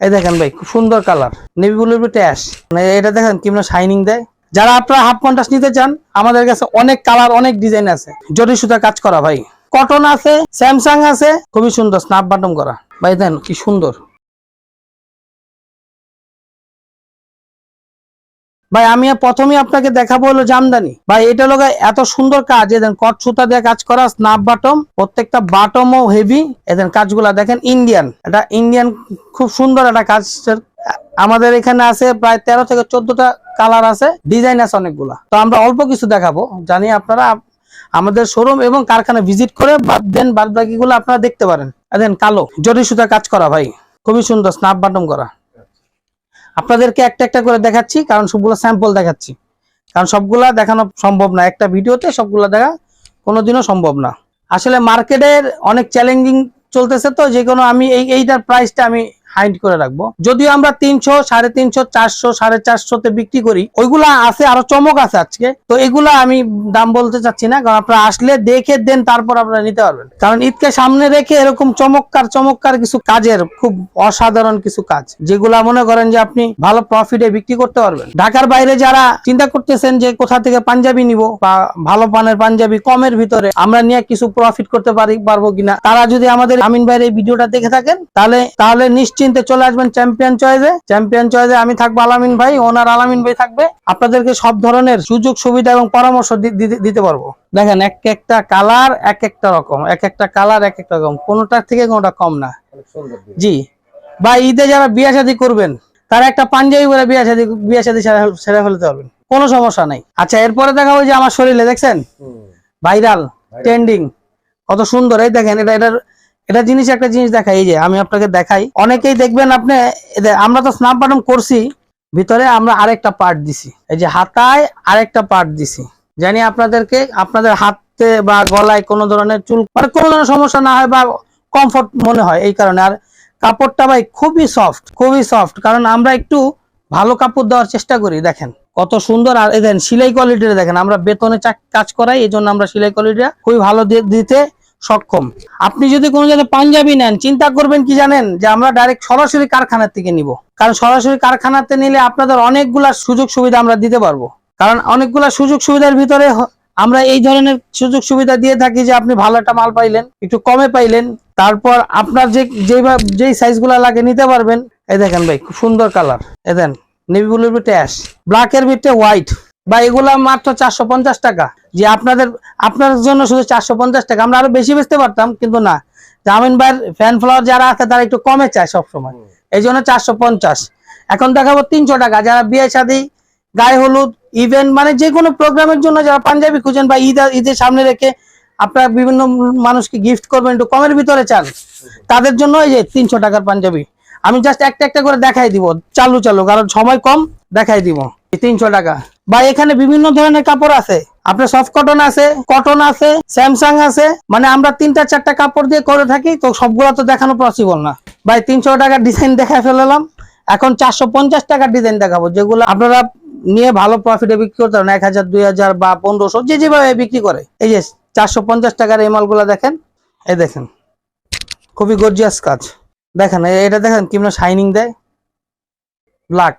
এই দেখেন ভাই, খুব সুন্দর কালার। নেভি ব্লুর ভিতরে অ্যাশ মানে এটা দেখেন কেমন শাইনিং দেয়। যারা আপনারা হাফ কন্ট্রাস্ট নিতে চান, আমাদের কাছে অনেক কালার, অনেক ডিজাইন আছে। জরি সুতা কাজ করা ভাই। কটন আছে স্যামসাং আছে, খুবই সুন্দর স্ন্যাপ বাটন করা। ভাই দেখেন কি সুন্দর। ভাই, আমি প্রথমে আপনাকে দেখাবো হলো জামদানি। ভাই, এটা লোক এত সুন্দর কাজ। এদের কট সুতা দিয়ে কাজ করা স্নাপ বাটম প্রত্যেকটা বাটমও হেভি এদের কাজগুলা দেখেন ইন্ডিয়ান এটা ইন্ডিয়ান খুব সুন্দর একটা কাজ আমাদের এখানে আছে প্রায় তেরো থেকে চোদ্দটা কালার আছে ডিজাইন আছে অনেকগুলা। তো আমরা অল্প কিছু দেখাবো। জানি আপনারা আমাদের শোরুম এবং কারখানা ভিজিট করে বাদ দেন বাদ বাকিগুলো আপনারা দেখতে পারেন। দেন কালো, জরি সুতা কাজ করা, ভাই। খুবই সুন্দর স্নাপ বাটম করা। আপনাদেরকে একটা একটা করে দেখাচ্ছি, কারণ সবগুলো স্যাম্পল দেখাচ্ছি। কারণ সবগুলা দেখানো সম্ভব না। একটা ভিডিওতে সবগুলা দেখা কোনোদিনও সম্ভব না। আসলে মার্কেটের অনেক চ্যালেঞ্জিং চলতেছে তো যে কোনো আমি এই, এইটার প্রাইসটা আমি হাইড করে রাখব। যদিও আমরা তিনশো, সাড়ে তিনশো, চারশো, সাড়ে চারশোতে বিক্রি করি, ওইগুলা আছে, আরও চমক আছে আজকে। তো এগুলা আমি দাম বলতে চাচ্ছি না, কারণ আপনারা আসলে দেখে দেন, তারপর আপনারা নিতে পারবেন। কারণ ঈদকে সামনে রেখে এরকম চমৎকার চমৎকার কিছু কাজের, খুব অসাধারণ কিছু কাজ, যেগুলা মনে করেন যে আপনি ভালো প্রফিটে বিক্রি করতে পারবেন। ঢাকার বাইরে যারা চিন্তা করতেছেন যে কোথা থেকে পাঞ্জাবি নিব, বা ভালো পানের পাঞ্জাবি কমের ভিতরে আমরা নিয়ে কিছু প্রফিট করতে পারি, পারব কিনা, তারা যদি আমাদের আমিন ভাইয়ের এই ভিডিওটা দেখে থাকেন, তাহলে তাহলে নিশ্চিন্তে চলে আসবেন চ্যাম্পিয়ন চয়েসে চ্যাম্পিয়ন চয়েসে আমি থাকব আলামিন ভাই ওনার আলামিন ভাই থাকবে। আপনাদেরকে সব ধরনের সুযোগ সুবিধা এবং পরামর্শ দিতে পারব। দেখেন এক একটা কালার এক একটা রকম এক একটা কালার এক একটা রকম কোনোটার থেকে কোনোটা কম না। জি। বা ঈদে যারা বিয়ে শাদী করবেন তারা একটা পাঞ্জাবি বলে বিয়ে শাদী বিয়ে শাদী সেরে- সেরে ফেলতে পারবেন। কোনো সমস্যা নাই। আচ্ছা এরপরে দেখা ওই যে আমার শরীরে দেখছেন? ভাইরাল ট্রেন্ডিং কত সুন্দর। এই দেখেন এটা এটার এটা জিনিস একটা জিনিস দেখাই, এই যে আমি আপনাকে দেখাই। অনেকেই দেখবেন আপনি আমরা তো স্নাপ বাটন করছি, ভিতরে আমরা আরেকটা পার্ট দিছি। এই যে হাতায় আরেকটা পার্ট দিছি। জানি আপনাদেরকে, আপনাদের হাতে বা গলায় কোনো ধরনের চুল মানে কোনো ধরনের সমস্যা না হয় বা কমফোর্ট মনে হয় এই কারণে। আর কাপড়টা ভাই খুবই সফট খুবই সফট কারণ আমরা একটু ভালো কাপড় দেওয়ার চেষ্টা করি, দেখেন। কত সুন্দর, আর দেখেন, সিলাই কোয়ালিটিটা দেখেন। আমরা বেতনে কাজ করাই এই জন্য আমরা সিলাই কোয়ালিটিটা খুবই ভালো দিতে সক্ষম। আপনি যদি কোনো জায়গায় পাঞ্জাবি নেন, চিন্তা করবেন কি জানেন? যে আমরা ডাইরেক্ট সরাসরি কারখানার থেকে নিব। কারণ সরাসরি কারখানাতে নিলে আপনাদের অনেকগুলা সুযোগ সুবিধা আমরা দিতে পারব। কারণ অনেকগুলা সুযোগ সুবিধার ভিতরে আমরা এই ধরনের সুযোগ সুবিধা দিয়ে থাকি যে আপনি ভালো একটা মাল পাইলেন, একটু কমে পাইলেন, তারপর আপনার যে, যেই সাইজগুলো লাগে নিতে পারবেন। এই দেখেন ভাই, খুব সুন্দর কালার এ দেন নেভি ব্লুর ভিতরে অ্যাশ ব্ল্যাকের ভিতরে হোয়াইট বা এগুলা মাত্র চারশো পঞ্চাশ টাকা। যে আপনাদের আপনার জন্য শুধু চারশো পঞ্চাশ টাকা। আমরা আরও বেশি বেচতে পারতাম কিন্তু না। জামিন ভাইয়ের ফ্যান ফলোয়ার যারা আছে তারা একটু কমে চায় সবসময়। এই জন্য চারশো পঞ্চাশ। এখন দেখাবো তিনশো টাকা। যারা বিয়ে শাদী গায়ে হলুদ ইভেন্ট মানে যে কোনো প্রোগ্রামের জন্য যারা পাঞ্জাবি খুঁজেন বা ঈদ ঈদের সামনে রেখে আপনারা বিভিন্ন মানুষকে গিফট করবেন একটু কমের ভিতরে চান। তাদের জন্য এই যে তিনশো টাকার পাঞ্জাবি। আমি জাস্ট একটা একটা করে দেখাই দিব চালু চালু। কারণ সময় কম দেখাই দিব। তিনশো টাকা। বা এখানে বিভিন্ন ধরনের কাপড় আছে। আপনার সফট কটন আছে কটন আছে স্যামসাং আছে। মানে আমরা তিনটা, চারটা কাপড় দিয়ে করে থাকি, তো সবগুলো তো দেখানো পসিবল না। ভাই, তিনশো টাকার ডিজাইন দেখায় ফেলালাম। এখন চারশো পঞ্চাশ টাকার ডিজাইন দেখাবো, যেগুলো আপনারা নিয়ে ভালো প্রফিটে বিক্রি করতে পারেন। এক হাজার, দুই হাজার বা পনেরোশো, যে যেভাবে বিক্রি করে। এই যে চারশো পঞ্চাশ টাকার এই মালগুলো দেখেন, এই দেখেন। খুবই গর্জিয়াস কাজ। দেখেন এটা দেখেন কেমন শাইনিং দেয়। ব্ল্যাক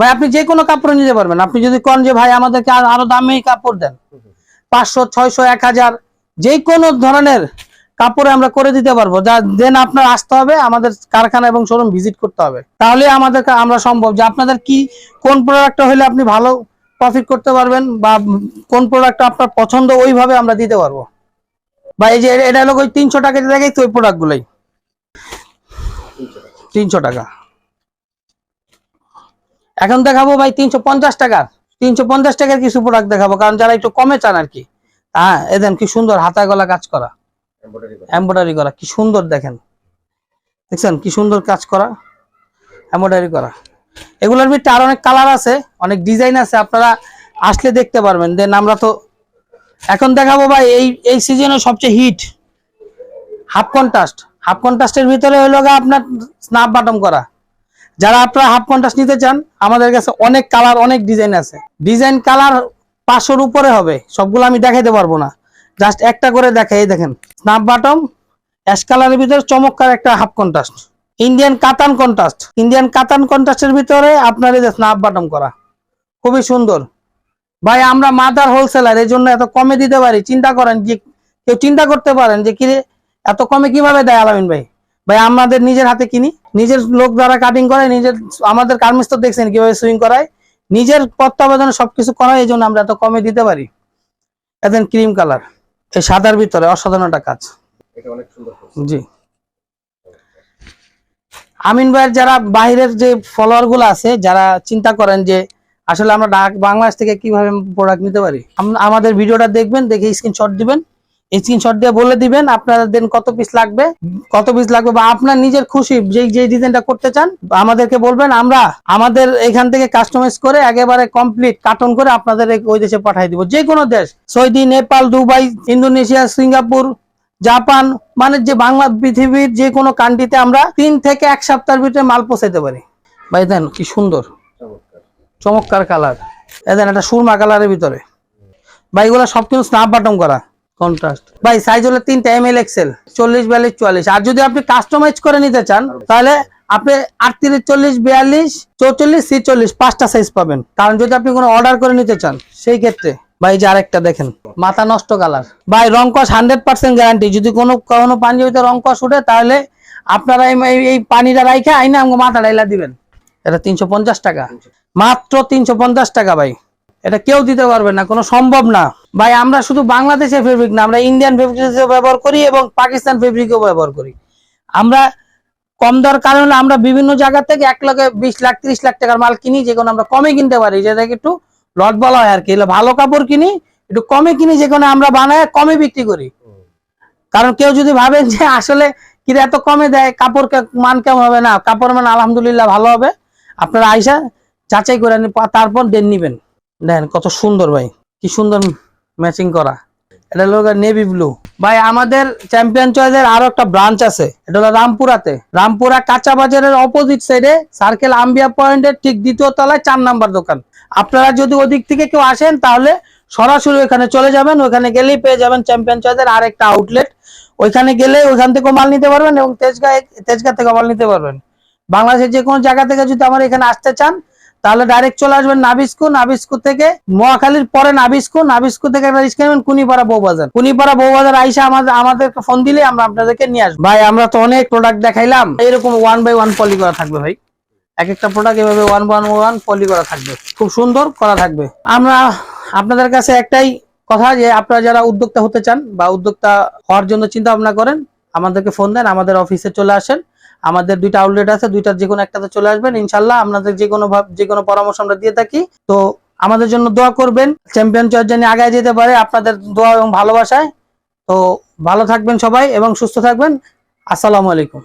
ভাই, আপনি যে কোনো কাপড় নিতে পারবেন। আপনি যদি কোন যে, ভাই, আমাদেরকে আর- দামি কাপড় দেন। পাঁচশো, ছয়শো, এক হাজার, যে কোনো ধরনের কাপড়ে আমরা করে দিতে পারব। যা দেন আপনার আসতে হবে, আমাদের কারখানা এবং শোরুম ভিজিট করতে হবে। তাহলে আমাদের আমরা সম্ভব যে, আপনাদের কি, কোন প্রোডাক্টটা হলে আপনি ভালো প্রফিট করতে পারবেন বা কোন প্রোডাক্টটা আপনার পছন্দ, ওইভাবে আমরা দিতে পারব। বা এই যে, এটা- হলো ওই তিনশো টাকা দেখেই তো ওই প্রোডাক্ট গুলোই। তিনশো টাকা। এখন দেখাবো ভাই তিনশো পঞ্চাশ টাকার। তিনশো পঞ্চাশ টাকার কিছু প্রোডাক্ট দেখাবো কারণ যারা একটু কমে চান আর কি। হ্যাঁ এদেন কি সুন্দর হাতা গলা কাজ করা। এমব্রয়ডারি করা। কি সুন্দর দেখেন। দেখছেন কি সুন্দর কাজ করা। এমব্রয়ডারি করা। এগুলোর ভিতরে আর অনেক কালার আছে অনেক ডিজাইন আছে আপনারা আসলে দেখতে পারবেন। দেন আমরা তো এখন দেখাবো ভাই এই এই সিজনে সবচেয়ে হিট হাফ কন্টাস্ট হাফ কন্টাস্টের ভিতরে হলো আপনার স্নাপ বাটম করা। যারা আপনারা হাফ কন্টাস্ট নিতে চান, আমাদের কাছে অনেক কালার অনেক ডিজাইন আছে। ডিজাইন কালার পাঁচশোর উপরে হবে, সবগুলো আমি দেখাইতে পারব না। জাস্ট একটা করে দেখাই দেখেন স্নাপ বাটম অ্যাশ কালারের ভিতরে চমৎকার একটা half contrast Indian Katan contrast Indian Katan কন্ট্রাস্টের ভিতরে আপনার এই যে স্নাপ বাটম করা, খুবই সুন্দর। ভাই, আমরা মাদার হোলসেলার এই জন্য এত কমে দিতে পারি। চিন্তা করেন যে, কেউ চিন্তা করতে পারেন যে, কিরে, এত কমে কীভাবে দেয় আলামিন ভাই? ভাই আমাদের নিজের হাতে কিনি। নিজের লোক দ্বারা কাটিং করে নিজের আমাদের গার্মেন্টস তো দেখছেন কীভাবে সুইং করায়। নিজের তত্ত্বাবধানে সবকিছু করায় এই জন্য আমরা এত কমে দিতে পারি। এদেন ক্রিম কালার এই সাদার ভিতরে অসাধারণ একটা কাজ। জি। আমিন ভাইয়ের যারা বাইরের যে ফলোয়ারগুলো আছে যারা চিন্তা করেন যে আসলে আমরা বাংলাদেশ থেকে কীভাবে প্রোডাক্ট নিতে পারি আমাদের ভিডিওটা দেখবেন দেখে স্ক্রিনশট দিবেন। স্ক্রিনশট দিয়ে বলে দিবেন আপনাদের দেন কত পিস লাগবে, কত পিস লাগবে বা আপনার নিজের খুশি যে যে ডিজাইনটা করতে চান, আমাদেরকে বলবেন, আমরা আমাদের এখান থেকে কাস্টমাইজ করে একেবারে কমপ্লিট কার্টন করে আপনাদের ওই দেশে পাঠিয়ে দিব। যে কোনো দেশ, Saudi, Nepal, Dubai, Indonesia, Singapore, Japan মানে যে বাংলা পৃথিবীর যে কোনো কান্ট্রিতে আমরা তিন থেকে এক সপ্তাহের ভিতরে মাল পৌঁছাইতে পারি। ভাই, দেন কি সুন্দর, চমৎকার কালার দেন একটা সুরমা কালারের ভিতরে। ভাই, এগুলো সব কিছু স্নাপ বাটম করা। কন্ট্রাস্ট ভাই সাইজ হলো তিনটা এম এল এক্সেল চল্লিশ বিয়াল্লিশ চুয়াল্লিশ। আর যদি আপনি কাস্টমাইজ করে নিতে চান তাহলে আপনি আটত্রিশ চল্লিশ বিয়াল্লিশ চৌচল্লিশ ছিচল্লিশ পাঁচটা সাইজ পাবেন। কারণ যদি আপনি কোনো অর্ডার করে নিতে চান সেই ক্ষেত্রে ভাই যে আরেকটা দেখেন মাথা নষ্ট কালার ভাই রং কস হান্ড্রেড পার্সেন্ট গ্যারান্টি যদি কোনো কোনো পাঞ্জাবিতে রং কস উঠে তাহলে আপনারা এই পানিটা রাইখে আইনা আমাকে মাথা ডাইলা দিবেন। এটা তিনশো পঞ্চাশ টাকা। মাত্র তিনশো পঞ্চাশ টাকা ভাই। এটা কেউ দিতে পারবে না, কোনো সম্ভব না। ভাই, আমরা শুধু বাংলাদেশের ফেব্রিক না, আমরা ইন্ডিয়ান ফেব্রিক ব্যবহার করি এবং পাকিস্তান ফেব্রিকও ব্যবহার করি। আমরা কম দর কারণে আমরা বিভিন্ন জায়গা থেকে এক লাখে বিশ লাখ, ত্রিশ লাখ টাকার মাল কিনি যেগুলো আমরা কমে কিনতে পারি। যেটাকে একটু লট বলা হয় আর কি। ভালো কাপড় কিনি, একটু কমে কিনি যেখানে আমরা বানায় কমে বিক্রি করি। কারণ কেউ যদি ভাবেন যে আসলে কিরে এত কমে দেয়, কাপড় মান কেমন হবে? না কাপড় মান আলহামদুলিল্লাহ ভালো হবে। আপনারা আইসা যাচাই করে তারপর দেন নিবেন। দেখেন কত সুন্দর ভাই, কি সুন্দর ম্যাচিং করা। এটা হলো নেভি ব্লু ভাই, আমাদের চ্যাম্পিয়ন চয়েসের আরও একটা ব্রাঞ্চ আছে, এটা হলো রামপুরাতে। রামপুরা কাঁচা বাজারের অপোজিট সাইডে সার্কেল আম্বিয়া পয়েন্টের ঠিক দ্বিতীয় তলায় চার নাম্বার দোকান। আপনারা যদি ওদিক থেকে কেউ আসেন, তাহলে সরাসরি ওখানে চলে যাবেন ওখানে গেলেই পেয়ে যাবেন চ্যাম্পিয়ন চয়েসের আর একটা আউটলেট ওইখানে গেলে ওইখান থেকে মাল নিতে পারবেন এবং তেজগাঁ তেজগাঁ থেকে মাল নিতে পারবেন। বাংলাদেশের যে কোনো জায়গা থেকে যদি আমার এখানে আসতে চান তাহলে ডাইরেক্ট চলে আসবেন নাবিস্কু নাবিস্কু থেকে মহাখালীর পরে নাবিস্কু নাবিস্কু থেকে একটা রিক্সা নেবেন কুনিপাড়া বউবাজার কুনিপাড়া বউবাজার আইসা আমাদের, আমাদেরকে ফোন দিলে আমরা আপনাদেরকে নিয়ে আসব। ভাই, আমরা তো অনেক প্রোডাক্ট দেখাইলাম। এরকম ওয়ান বাই ওয়ান পলি করা থাকবে ভাই। এক একটা প্রোডাক্ট এভাবে ওয়ান বাই ওয়ান পলি করা থাকবে। খুব সুন্দর করা থাকবে। আমরা আপনাদের কাছে একটাই কথা যে, আপনারা যারা উদ্যোক্তা হতে চান বা উদ্যোক্তা হওয়ার জন্য চিন্তা ভাবনা করেন, আমাদেরকে ফোন দেন, আমাদের অফিসে চলে আসেন। আমাদের দুইটা আউটলেট আছে, দুইটার যে কোনো একটাতে চলে আসবেন ইনশাল্লাহ আপনাদের যে কোনো ভাব যে কোনো পরামর্শ আমরা দিয়ে থাকি। তো আমাদের জন্য দোয়া করবেন। চ্যাম্পিয়ন চয়েস জানি আগায় যেতে পারে আপনাদের দোয়া এবং ভালোবাসায়। তো ভালো থাকবেন সবাই এবং সুস্থ থাকবেন। আসসালামু আলাইকুম।